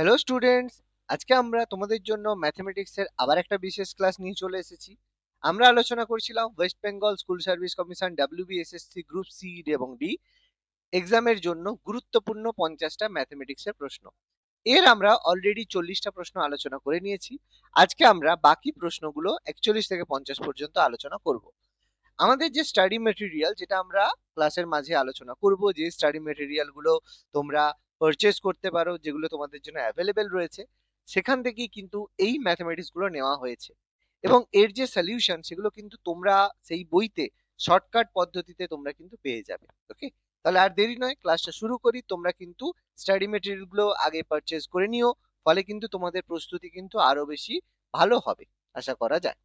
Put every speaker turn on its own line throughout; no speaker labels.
Hello students আজকে আমরা তোমাদের জন্য ম্যাথমেটিক্সের আবার একটা বিশেষ ক্লাস নিয়ে চলে এসেছি। আমরা আলোচনা করছিলাম West Bengal school service commission WBSSC group C এবং ডি এক্সামের জন্য গুরুত্বপূর্ণ পঞ্চাশটা ম্যাথমেটিক্সের প্রশ্ন। এর আমরা অলরেডি চল্লিশটা প্রশ্ন আলোচনা করে নিয়েছি। আজকে আমরা বাকি প্রশ্নগুলো একচল্লিশ থেকে পঞ্চাশ পর্যন্ত আলোচনা করব। আমাদের যে স্টাডি মেটেরিয়াল যেটা আমরা ক্লাসের মাঝে আলোচনা করব, যে স্টাডি মেটেরিয়ালগুলো তোমরা পারচেজ করতে পারো, যেগুলো তোমাদের জন্য অ্যাভেলেবেল রয়েছে, সেখান থেকেই কিন্তু এই ম্যাথমেটিক্সগুলো নেওয়া হয়েছে। এবং এর যে সলিউশন সেগুলো কিন্তু তোমরা সেই বইতে শর্টকাট পদ্ধতিতে তোমরা কিন্তু পেয়ে যাবে ওকে তাহলে আর দেরি নয় ক্লাসটা শুরু করি, তোমরা কিন্তু স্টাডি মেটেরিয়ালগুলো আগে পারচেজ করে নিও, ফলে কিন্তু তোমাদের প্রস্তুতি কিন্তু আরও বেশি ভালো হবে, আশা করা যায়।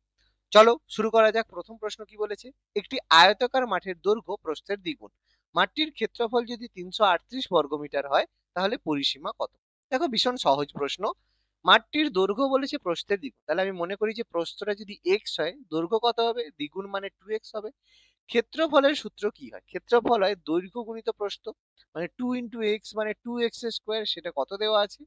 চলো, শুরু করা যাক, প্রথম প্রশ্ন কি বলেছে? একটি আয়তাকার মাঠের দৈর্ঘ্য প্রস্থের দ্বিগুণ। মাঠটির ক্ষেত্রফল যদি তিনশো আটত্রিশ বর্গমিটার হয় তাহলে পরিসীমা কত? দেখো ভীষণ সহজ প্রশ্ন। মাঠটির দৈর্ঘ্য বলেছে প্রস্থের দ্বিগুণ। তাহলে আমি মনে করি যে প্রস্থটা যদি এক্স হয়, দৈর্ঘ্য কত হবে? দ্বিগুণ মানে টু এক্স হবে। ক্ষেত্রফলের সূত্র কি হয়? ক্ষেত্রফল হয় দৈর্ঘ্য গুণিত প্রস্থ। মানে টু ইন্টু এক্স মানে টু এক্স স্কোয়ার সেটা কত দেওয়া আছে?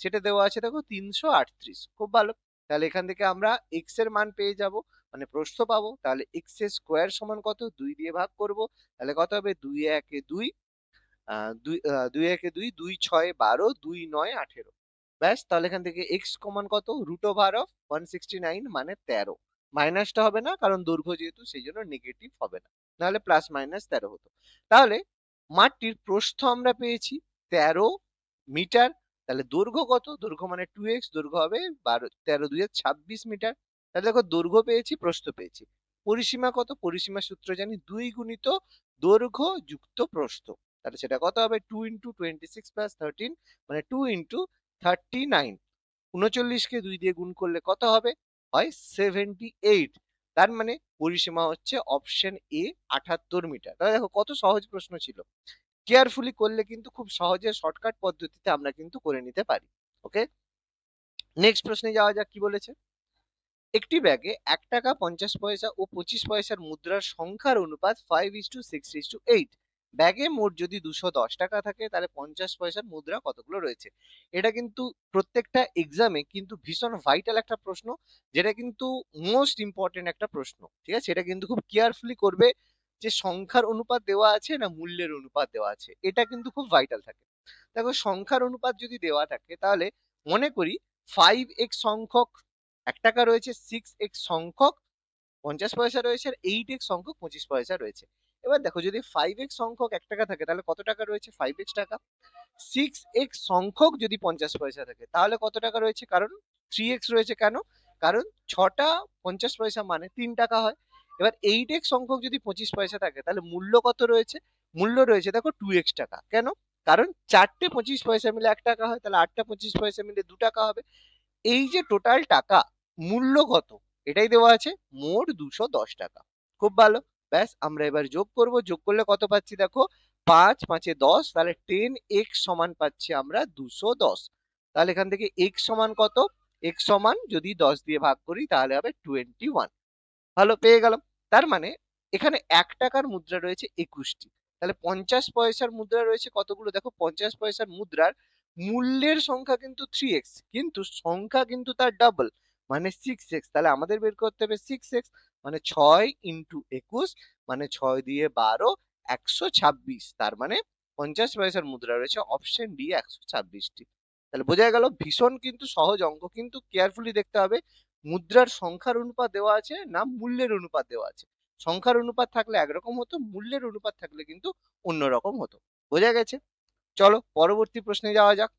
সেটা দেওয়া আছে দেখো তিনশো আটত্রিশ। খুব ভালো। তাহলে এখান থেকে আমরা এক্সের মান পেয়ে যাব। মানে প্রস্থ পাবো। তাহলে এক্স স্কোয়ার সমান কত? দুই দিয়ে ভাগ করব। তাহলে কত হবে? দুই একে দুই। দুই দুই একে দুই দুই ছয় বারো, দুই নয় আঠেরো। ব্যাস, তাহলে এখান থেকে এক্স কমান কত? Root over of one sixty nine মানে তেরো। মাইনাসটা হবে না, কারণ দৈর্ঘ্য যেহেতু সেই জন্য নেগেটিভ হবে না। নাহলে প্লাস মাইনাস তেরো হতো। তাহলে মাঠটির প্রস্থ আমরা পেয়েছি তেরো মিটার। তাহলে দৈর্ঘ্য কত? দৈর্ঘ্য মানে টু এক্স দৈর্ঘ্য হবে বারো, তেরো দুই ছাব্বিশ মিটার। তাহলে দেখো, দৈর্ঘ্য পেয়েছি, প্রস্থ পেয়েছি। পরিসীমা কত? পরিসীমা সূত্র জানি দুই গুণিত দৈর্ঘ্য যুক্ত প্রস্থ। তাহলে সেটা কত হবে? Two into twenty six plus thirteen মানে টু ইন্টু থার্টি নাইন উনচল্লিশকে দুই দিয়ে গুণ করলে কত হবে? হয় সেভেন্টি এইট তার মানে পরিসীমা হচ্ছে অপশন এ আঠাত্তর মিটার। তাহলে দেখো কত সহজ প্রশ্ন ছিল। কেয়ারফুলি করলে কিন্তু খুব সহজে শর্টকাট পদ্ধতিতে আমরা কিন্তু করে নিতে পারি। ওকে নেক্সট প্রশ্নে যাওয়া যাক, কি বলেছে? একটি ব্যাগে এক টাকা পঞ্চাশ পয়সা ও পঁচিশ পয়সার মুদ্রার সংখ্যার অনুপাত five is to six is to eight ব্যাগে মোট যদি দুশো দশ টাকা থাকে, তাহলে পঞ্চাশ পয়সার মুদ্রা কতগুলো রয়েছে? এটা কিন্তু প্রত্যেকটা এক্সামে কিন্তু ভীষণ ভাইটাল একটা প্রশ্ন, যেটা কিন্তু মোস্ট ইম্পর্টেন্ট একটা প্রশ্ন, ঠিক আছে? এটা কিন্তু খুব কেয়ারফুলি করবে যে সংখ্যার অনুপাত দেওয়া আছে না মূল্যের অনুপাত দেওয়া আছে, এটা কিন্তু খুব ভাইটাল থাকে। দেখো, সংখ্যার অনুপাত যদি দেওয়া থাকে, তাহলে মনে করি ফাইভ এক্স সংখ্যক এক টাকা রয়েছে সিক্স এক্স সংখ্যক পঞ্চাশ পয়সা রয়েছে, আর এইট এক্স সংখ্যক পঁচিশ পয়সা রয়েছে। এবার দেখো যদি ফাইভ এক্স সংখ্যক এক টাকা থাকে, তাহলে কত টাকা রয়েছে? ফাইভ এক্স টাকা। সিক্স এক্স সংখ্যক যদি পঞ্চাশ পয়সা থাকে, তাহলে কত টাকা রয়েছে? কারণ থ্রি এক্স রয়েছে কেন? কারণ ছটা পঞ্চাশ পয়সা মানে তিন টাকা হয়। এবার এইট এক্স সংখ্যক যদি পঁচিশ পয়সা থাকে, তাহলে মূল্য কত রয়েছে? মূল্য রয়েছে দেখো টু এক্স টাকা। কেন? কারণ চারটে পঁচিশ পয়সা মিলে এক টাকা হয়, তাহলে আটটা পঁচিশ পয়সা মিলে দু টাকা হবে। এই যে টোটাল টাকা, মূল্য কত? এটাই দেওয়া আছে, মোট দুশো দশ টাকা। খুব ভালো। ব্যাস, আমরা এবার যোগ করব। যোগ করলে কত পাচ্ছি দেখো? পাঁচ, পাঁচে দশ, তাহলে টেন এক্স সমান পাচ্ছি আমরা দুশো দশ। তাহলে এখান থেকে এক্স সমান কত? এক্স সমান যদি দশ দিয়ে ভাগ করি, তাহলে হবে টোয়েন্টি ওয়ান ভালো, পেয়ে গেলাম। তার মানে এখানে এক টাকার মুদ্রা রয়েছে একুশটি। তাহলে পঞ্চাশ পয়সার মুদ্রা রয়েছে কতগুলো? দেখো, পঞ্চাশ পয়সার মুদ্রার মূল্যের সংখ্যা কিন্তু থ্রি এক্স কিন্তু সংখ্যা কিন্তু তার ডাবল মানে সিক্স এক্স তাহলে আমাদের বের করতে হবে সিক্স এক্স মানে ছয় ইন্টু একুশ মানে ছয় দিয়ে বারো, একশো ছাব্বিশ, তার মানে পঞ্চাশ পয়সার মুদ্রা রয়েছে অপশন ডি একশো ছাব্বিশটি। তাহলে বোঝা গেল ভীষণ কিন্তু সহজ অঙ্ক, কিন্তু কেয়ারফুলি দেখতে হবে, মুদ্রার সংখ্যার অনুপাত দেওয়া আছে না মূল্যের অনুপাত দেওয়া আছে? সংখ্যার অনুপাত থাকলে একরকম হতো, মূল্যের অনুপাত থাকলে কিন্তু অন্যরকম হতো। বোঝা গেছে? চলো পরবর্তী প্রশ্নে যাওয়া যাক।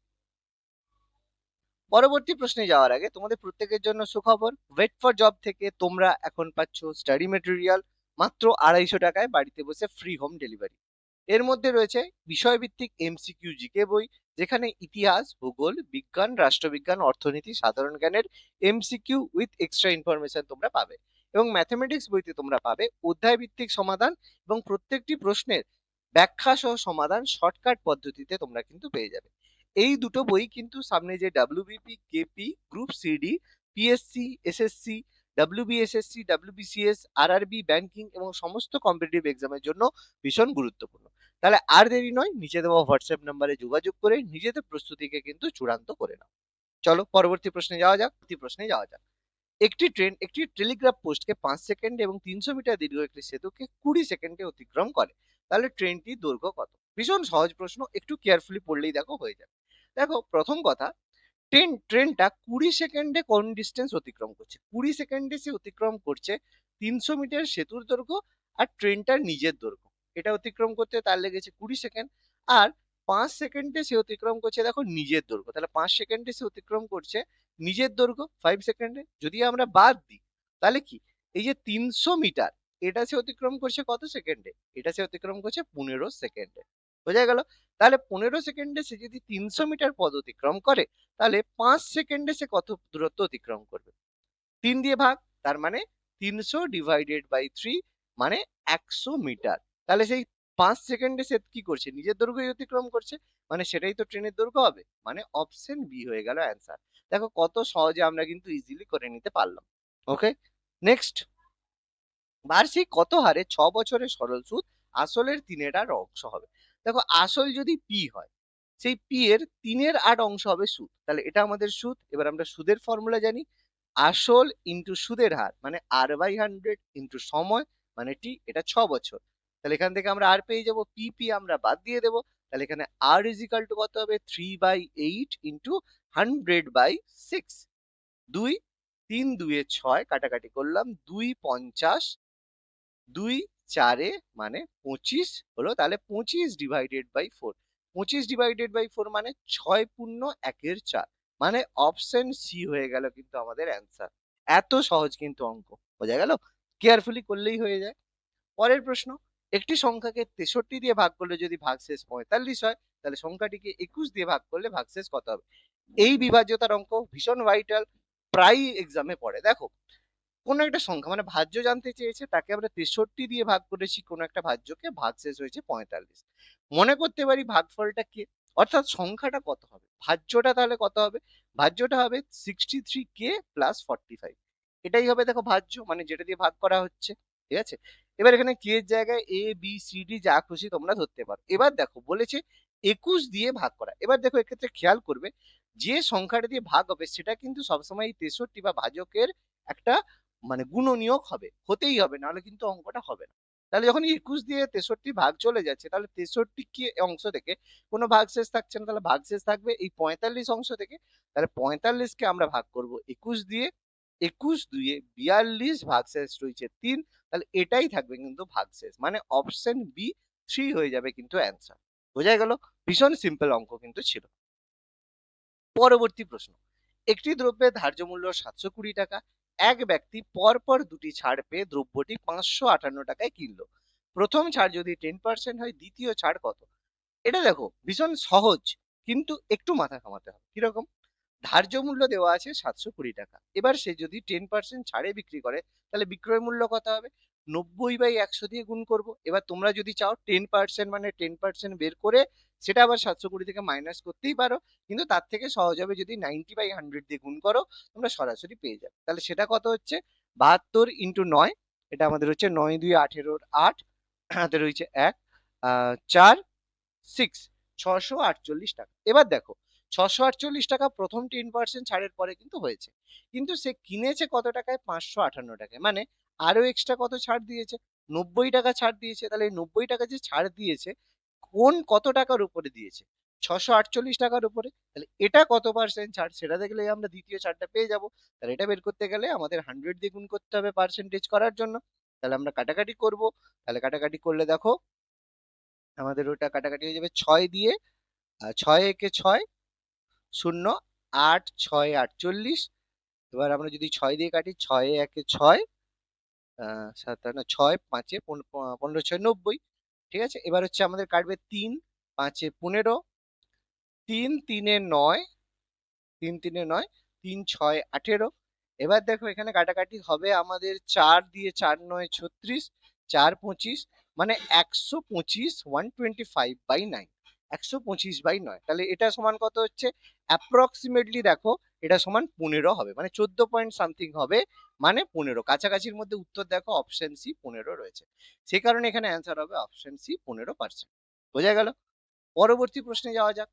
পরবর্তী প্রশ্নে যাওয়ার আগে তোমাদের প্রত্যেকের জন্য সুখবর। ওয়েট ফর জব থেকে তোমরা এখন পাচ্ছ স্টাডি মেটেরিয়াল মাত্র আড়াইশো টাকায় বাড়িতে বসে ফ্রি হোম ডেলিভারি এর মধ্যে রয়েছে বিষয়ভিত্তিক এমসিকিউ জিকে বই, যেখানে ইতিহাস, ভূগোল, বিজ্ঞান, রাষ্ট্রবিজ্ঞান, অর্থনীতি, সাধারণ জ্ঞানের এমসিকিউ উইথ এক্সট্রা ইনফরমেশন তোমরা পাবে এবং ম্যাথমেটিক্স বইতে তোমরা পাবে অধ্যায় ভিত্তিক সমাধান এবং প্রত্যেকটি প্রশ্নের ব্যাখ্যা সহ সমাধান শর্টকাট পদ্ধতিতে তোমরা কিন্তু পেয়ে যাবে। এই দুটো বই কিন্তু সামনে যে WBP KP group CD PSC SSC WBSSC WBCS RRB banking এবং সমস্ত কম্পিটিটিভ এক্সামের জন্য ভীষণ গুরুত্বপূর্ণ। তাহলে আর দেরি নয়, নিচে দেওয়া হোয়াটসঅ্যাপ নাম্বারে যোগাযোগ করে নিজেদের প্রস্তুতিকে কিন্তু চূড়ান্ত করে নাও। চলো পরবর্তী প্রশ্নে যাওয়া যাক, পরবর্তী প্রশ্নে যাওয়া যাক। একটি ট্রেন, একটি টেলিগ্রাফ পোস্টকে পাঁচ সেকেন্ড এবং তিনশো মিটার দীর্ঘ একটি সেতুকে কুড়ি সেকেন্ডে অতিক্রম করে। তাহলে ট্রেনটি দৈর্ঘ্য কত? ভীষণ সহজ প্রশ্ন, একটু কেয়ারফুলি পড়লেই দেখো হয়ে যাবে। দেখো প্রথম কথা ট্রেন ট্রেনটা কুড়ি সেকেন্ডে কোন ডিস্টেন্স অতিক্রম করছে? কুড়ি সেকেন্ডে সে অতিক্রম করছে তিনশো মিটার সেতুর দৈর্ঘ্য আর ট্রেনটার নিজের দৈর্ঘ্য। এটা অতিক্রম করতে তার লেগেছে কুড়ি সেকেন্ড আর পাঁচ সেকেন্ডে সে অতিক্রম করছে দেখো নিজের দৈর্ঘ্য। তাহলে পাঁচ সেকেন্ডে সে অতিক্রম করছে নিজের দৈর্ঘ্য ফাইভ সেকেন্ডে। যদি আমরা বাদ দিই, তাহলে কি? এই যে তিনশো মিটার, এটা সে অতিক্রম করছে কত সেকেন্ডে? এটা সে অতিক্রম করছে পনেরো সেকেন্ডে। বোঝা গেল? তাহলে পনেরো সেকেন্ডে সে যদি তিনশো মিটার পথ অতিক্রম করে, তাহলে পাঁচ সেকেন্ডে সে কত দূরত্ব অতিক্রম করবে? তিন দিয়ে ভাগ, তার মানে তিনশো ডিভাইডেড বাই থ্রি মানে একশো মিটার। তাহলে সেই পাঁচ সেকেন্ডে সে কি করছে? নিজের দৈর্ঘ্যই অতিক্রম করছে মানে সেটাই তো ট্রেনের দৈর্ঘ্য হবে। মানে অপশন বি হয়ে গেল অ্যান্সার দেখো কত সহজে আমরা কিন্তু ইজিলি করে নিতে পারলাম। ওকে নেক্সট বার্ষিক কত হারে ছ বছরের সরল সুদ আসলের আট অংশ হবে? দেখো আসল যদি পি হয়, সেই পি এর তিনের আট অংশ হবে সুদ। তাহলে এটা আমাদের সুদ, এবার আমরা সুদের ফর্মুলা জানি। আসল ইন্টু সুদের হার মানে আর বাই হান্ড্রেড ইন্টু সময় মানে টি এটা ছ বছর। তাহলে এখান থেকে আমরা আর পেয়ে যাব পি পি আমরা বাদ দিয়ে দেবো। তাহলে এখানে আর ইজিকাল টু কত হবে? Three by eight into hundred by six দুই, তিন দুয়ে ছয়, কাটাকাটি করলাম, দুই পঞ্চাশ, দুই চারে মানে পঁচিশ হলো, তাহলে পঁচিশ ডিভাইডেড বাই ফোর পঁচিশ ডিভাইডেড বাই ফোর মানে ছয় পূর্ণ একের চার। মানে অপশন সি হয়ে গেল কিন্তু আমাদের অ্যান্সার এত সহজ কিন্তু অঙ্ক, বোঝা গেল? কেয়ারফুলি করলেই হয়ে যায়। পরের প্রশ্ন, একটি সংখ্যাকে তেষট্টি দিয়ে ভাগ করলে যদি ভাগশেষ পঁয়তাল্লিশ হয়, তাহলে সংখ্যাটিকে একুশ দিয়ে ভাগ করলে ভাগশেষ কত হবে? এই বিভাজ্যতার অঙ্ক ভীষণ ভাইটাল প্রায় এক্সামে পড়ে। দেখো কোনো একটা সংখ্যা মানে ভাজ্য জানতে চেয়েছে তাকে আমরা তেষট্টি দিয়ে ভাগ করেছি, কোনো একটা ভাজ্যকে ভাগ শেষ হয়েছে পঁয়তাল্লিশ। মনে করতে পারি ভাগফলটা কে? অর্থাৎ সংখ্যাটা কত হবে? ভাজ্যটা তাহলে কত হবে? ভাজ্যটা হবে সিক্সটি থ্রি কে প্লাস ফর্টি ফাইভ এটাই হবে দেখো ভাজ্য মানে যেটা দিয়ে ভাগ করা হচ্ছে, ঠিক আছে? এবার এখানে কে এর জায়গায় এ বি সি ডি যা খুশি তোমরা ধরতে পারো। এবার দেখো বলেছে একুশ দিয়ে ভাগ করা। এবার দেখো এক্ষেত্রে খেয়াল করবে, যে সংখ্যাটা দিয়ে ভাগ হবে সেটা কিন্তু সবসময় তেষট্টি বা ভাজকের একটা মানে গুণনীয়ক হবে, হতেই হবে, নাহলে কিন্তু অঙ্কটা হবে না। তাহলে যখন একুশ দিয়ে তেষট্টি ভাগ চলে যাচ্ছে, তাহলে তেষট্টি কি অংশ থেকে কোনো ভাগ শেষ থাকছে না, তাহলে ভাগ শেষ থাকবে এই পঁয়তাল্লিশ অংশ থেকে। তাহলে পঁয়তাল্লিশকে আমরা ভাগ করব একুশ দিয়ে, একুশ দুয়ে বিয়াল্লিশ ভাগ শেষ রয়েছে তিন, তাহলে এটাই থাকবে কিন্তু ভাগ শেষ মানে অপশন বি থ্রি হয়ে যাবে কিন্তু অ্যান্সার। বোঝা গেল? ভীষণ সিম্পল অঙ্ক কিন্তু ছিল। পরবর্তী প্রশ্ন, একটি দ্রব্যের ধার্য মূল্য সাতশো কুড়ি টাকা এক ব্যক্তি পরপর দুটি ছাড় পেয়ে দ্রব্যটি পাঁচশো আটান্ন টাকায় কিনলো। প্রথম ছাড় যদি টেন পার্সেন্ট হয়, দ্বিতীয় ছাড় কত? এটা দেখো, ভীষণ সহজ, কিন্তু একটু মাথা ঘামাতে হবে। কীরকম? ধার্য মূল্য দেওয়া আছে সাতশো কুড়ি টাকা। এবার সে যদি টেন পার্সেন্ট ছাড়ে বিক্রি করে, তাহলে বিক্রয় মূল্য কত হবে? নব্বই বাই একশো দিয়ে গুণ করব। এবার তোমরা যদি চাও টেন পার্সেন্ট মানে টেন পার্সেন্ট বের করে সেটা আবার সাতশো কুড়ি থেকে মাইনাস করতেই পারো। কিন্তু তার থেকে সহজ হবে যদি নাইনটি বাই হান্ড্রেড দিয়ে গুণ করো, তোমরা সরাসরি পেয়ে যাবে। তাহলে সেটা কত হচ্ছে? বাহাত্তর ইন্টু নয়, এটা আমাদের হচ্ছে নয় দুই আঠেরোর আট হাতে রয়েছে এক চার সিক্স ছশো আটচল্লিশ টাকা। এবার দেখো, ছশো আটচল্লিশ টাকা প্রথম টেন পার্সেন্ট ছাড়ের পরে কিন্তু হয়েছে। কিন্তু সে কিনেছে কত টাকায়? পাঁচশো আটান্ন টাকায়। মানে আরও এক্সট্রা কত ছাড় দিয়েছে? নব্বই টাকা ছাড় দিয়েছে। তাহলে এই নব্বই টাকা যে ছাড় দিয়েছে, কোন কত টাকার উপরে দিয়েছে? ছশো আটচল্লিশ টাকার উপরে। তাহলে এটা কত পার্সেন্ট ছাড়? সেটা দেখলে আমরা দ্বিতীয় ছাড়টা পেয়ে যাব। তাহলে এটা বের করতে গেলে আমাদের হান্ড্রেড দিয়ে গুণ করতে হবে পার্সেন্টেজ করার জন্য। তাহলে আমরা কাটাকাটি করব। তাহলে কাটাকাটি করলে দেখো, আমাদের ওটা কাটাকাটি হয়ে যাবে ছয় দিয়ে ছয় একে ছয়, শূন্য, আট, ছয়, আটচল্লিশ। এবার আমরা যদি ছয় দিয়ে কাটি, ছয় একে ছয় সাতান্ন ছয়, পাঁচে পনেরো, ছয়, নব্বই, ঠিক আছে? এবার হচ্ছে আমাদের কাটবে তিন, পাঁচে পনেরো, তিন, তিনে নয়, তিন, তিনে নয়, তিন, ছয়, আঠেরো। এবার দেখো এখানে কাটাকাটি হবে আমাদের চার দিয়ে চার নয়, ছত্রিশ, চার, পঁচিশ মানে একশো পঁচিশ one twenty five by nine একশো পঁচিশ বাই নয়। তাহলে এটা সমান কত হচ্ছে? অ্যাপ্রক্সিমেটলি দেখো, এটা সমান পনেরো হবে। মানে চোদ্দ পয়েন্ট সামথিং হবে মানে পনেরো। কাছাকাছির মধ্যে উত্তর দেখো অপশন সি পনেরো রয়েছে। সেই কারণে এখানে অ্যান্সার হবে অপশন সি পনেরো পার্সেন্ট বোঝা গেল? পরবর্তী প্রশ্নে যাওয়া যাক।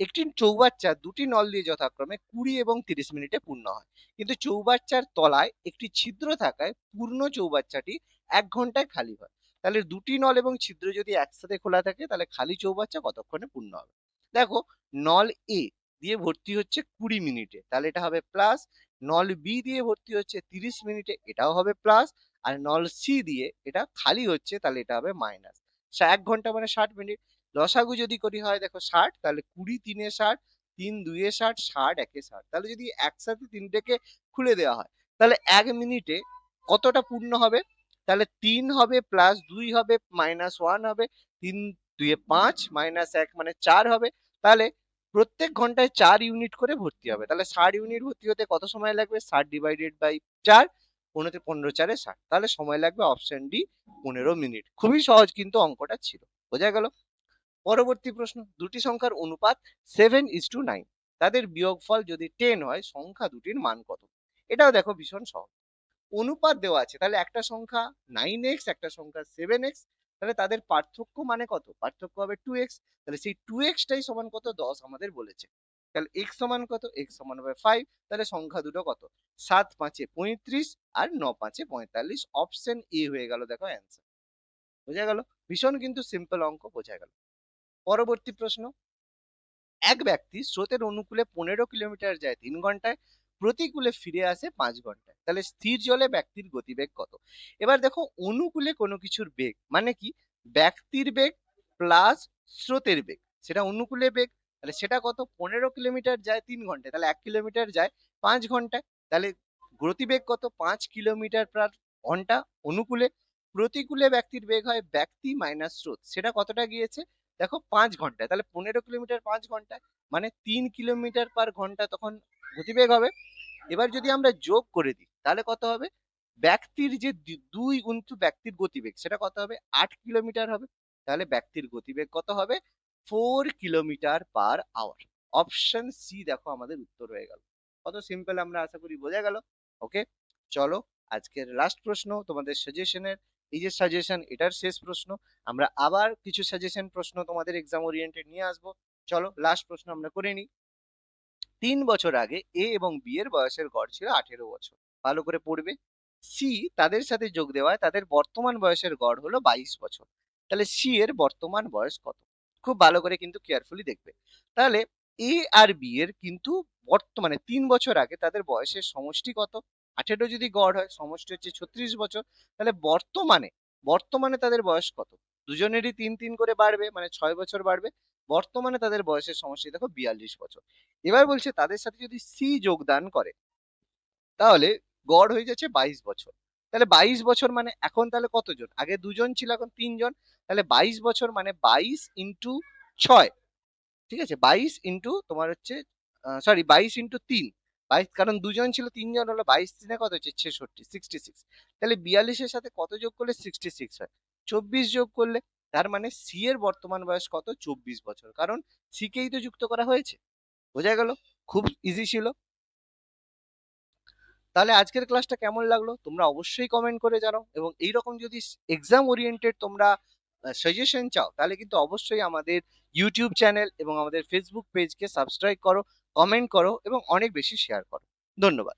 একটি চৌবাচ্চা দুটি নল দিয়ে যথাক্রমে কুড়ি এবং তিরিশ মিনিটে পূর্ণ হয়। কিন্তু চৌবাচ্চার তলায় একটি ছিদ্র থাকায় পূর্ণ চৌবাচ্চাটি এক ঘন্টায় খালি হয়। তাহলে দুটি নল এবং ছিদ্র যদি একসাথে খোলা থাকে, তাহলে খালি চৌবাচ্চা কতক্ষণে পূর্ণ হবে? দেখো, নল এ দিয়ে ভর্তি হচ্ছে কুড়ি মিনিটে, তাহলে এটা হবে প্লাস নল বি দিয়ে ভর্তি হচ্ছে তিরিশ মিনিটে, এটাও হবে প্লাস আর নল সি দিয়ে এটা খালি হচ্ছে, তাহলে এটা হবে মাইনাস এক ঘণ্টা মানে ষাট মিনিট। লসাগু যদি করি, হয় দেখো ষাট, তাহলে কুড়ি তিনে ষাট, তিন দুইয়ে ষাট ষাট একে ষাট। তাহলে যদি একসাথে তিনটেকে খুলে দেওয়া হয়, তাহলে এক মিনিটে কতটা পূর্ণ হবে? তাহলে তিন হবে প্লাস দুই হবে মাইনাস ওয়ান হবে, তিন দুইয়ে পাঁচ মাইনাস এক মানে চার হবে। তাহলে প্রত্যেক ঘন্টায় চার ইউনিট করে ভর্তি হবে। তাহলে ষাট ইউনিট ভর্তি হতে কত সময় লাগবে? ষাট ডিভাইডেড বাই চার পনেরো পনেরো, চারে ষাট। তাহলে সময় লাগবে অপশন ডি পনেরো মিনিট খুবই সহজ কিন্তু অঙ্কটা ছিল। বোঝা গেল? পরবর্তী প্রশ্ন, দুটি সংখ্যার অনুপাত সেভেন ইস টু নাইন তাদের বিয়োগফল যদি টেন হয়, সংখ্যা দুটির মান কত? এটাও দেখো ভীষণ সহজ। অনুপাত দেওয়া আছে, তাহলে একটা সংখ্যা নাইন এক্স একটা সংখ্যা সেভেন এক্স তাহলে তাদের পার্থক্য মানে কত? পার্থক্য হবে টু এক্স তাহলে সেই টু এক্সটাই সমান কত? দশ আমাদের বলেছে। তাহলে এক্স সমান কত? এক্স সমান হবে ফাইভ তাহলে সংখ্যা দুটো কত? সাত পাঁচে পঁয়ত্রিশ আর ন পাঁচে পঁয়তাল্লিশ। অপশন এ হয়ে গেল, দেখো অ্যান্সার বোঝা গেল? ভীষণ কিন্তু সিম্পল অঙ্ক, বোঝা গেল। পরবর্তী প্রশ্ন। এক ব্যক্তি স্রোতের অনুকূলে পনেরো কিলোমিটার যায় তিন ঘন্টায় প্রতিকূলে ফিরে আসে পাঁচ ঘন্টায়। তাহলে স্থির জলে ব্যক্তির গতিবেগ কত? এবার দেখো অনুকূলে কোনো কিছুর বেগ মানে কি? ব্যক্তির বেগ প্লাস স্রোতের বেগ। সেটা অনুকূলে বেগ, তাহলে সেটা কত? পনেরো কিলোমিটার যায় তিন ঘন্টায়, তাহলে এক কিলোমিটার যায় পাঁচ ঘন্টায়। তাহলে গতিবেগ কত? পাঁচ কিলোমিটার পার ঘণ্টা অনুকূলে। প্রতিকূলে ব্যক্তির বেগ হয় ব্যক্তি মাইনাস স্রোত। সেটা কতটা গিয়েছে? দেখো পাঁচ ঘন্টায়। তাহলে পনেরো কিলোমিটার পাঁচ ঘন্টায় মানে তিন কিলোমিটার পার ঘণ্টা তখন গতিবেগ হবে। এবার যদি আমরা যোগ করে দিই, তাহলে কত হবে? ব্যক্তির যে দুই গুণিত ব্যক্তির গতিবেগ, সেটা কত হবে? আট কিলোমিটার হবে। তাহলে ব্যক্তির গতিবেগ কত হবে? Four kilometre per hour. Option C দেখো আমাদের উত্তর হয়ে গেল। কত সিম্পল আমরা আশা করি বোঝা গেল। ওকে? চলো, আজকের লাস্ট প্রশ্ন, তোমাদের সাজেশনের এই যে সাজেশন এটার শেষ প্রশ্ন। আমরা আবার কিছু সাজেশন প্রশ্ন তোমাদের এক্সাম ওরিয়েন্টেড নিয়ে আসব। চলো লাস্ট প্রশ্ন আমরা করে নিই। তিন বছর আগে এ এবং বি এর বয়সের গড় ছিল আঠেরো বছর। ভালো করে পড়বে। সি তাদের সাথে যোগ দেওয়ায় তাদের বর্তমান বয়সের গড় হলো বাইশ বছর। তাহলে সি এর বর্তমান বয়স কত? খুব ভালো করে কিন্তু কেয়ারফুলি দেখবে। তাহলে এ আর বি এর কিন্তু বর্তমানে তিন বছর আগে তাদের বয়সের সমষ্টি কত? আঠেরো যদি গড় হয়, সমষ্টি হচ্ছে ছত্রিশ বছর। তাহলে বর্তমানে বর্তমানে তাদের বয়স কত? দুজনেরই তিন তিন করে বাড়বে মানে ছয় বছর বাড়বে। বর্তমানে তাদের বয়সের সমষ্টি দেখো বিয়াল্লিশ বছর। এবার বলছে তাদের সাথে যদি সি যোগদান করে, তাহলে গড় হয়ে যাচ্ছে বাইশ বছর। তাহলে বাইশ বছর মানে এখন তাহলে কতজন? আগে দুজন ছিল, এখন তিনজন। তাহলে বাইশ বছর মানে বাইশ ইন্টু ছয়। ঠিক আছে? বাইশ ইন্টু তোমার হচ্ছে সরি বাইশ ইন্টু তিন। বাইশ, কারণ দুজন ছিল, তিনজন হলো বাইশ তিনে কত হচ্ছে? ছেষট্টি সিক্সটি সিক্স তাহলে বিয়াল্লিশের সাথে কত যোগ করলে? সিক্সটি সিক্স হয়। চব্বিশ যোগ করলে তার মানে সি এর বর্তমান বয়স কত? চব্বিশ বছর। কারণ সি কেই তো যুক্ত করা হয়েছে। বোঝা গেল? খুব ইজি ছিল। তাহলে আজকের ক্লাসটা কেমন লাগল? তোমরা অবশ্যই কমেন্ট করে জানাও। এবং এইরকম যদি এক্সাম ওরিয়েন্টেড তোমরা সাজেশন চাও, তাহলে কিন্তু অবশ্যই আমাদের ইউটিউব চ্যানেল এবং আমাদের ফেসবুক পেজকে সাবস্ক্রাইব করো কমেন্ট করো এবং অনেক বেশি শেয়ার করো। ধন্যবাদ।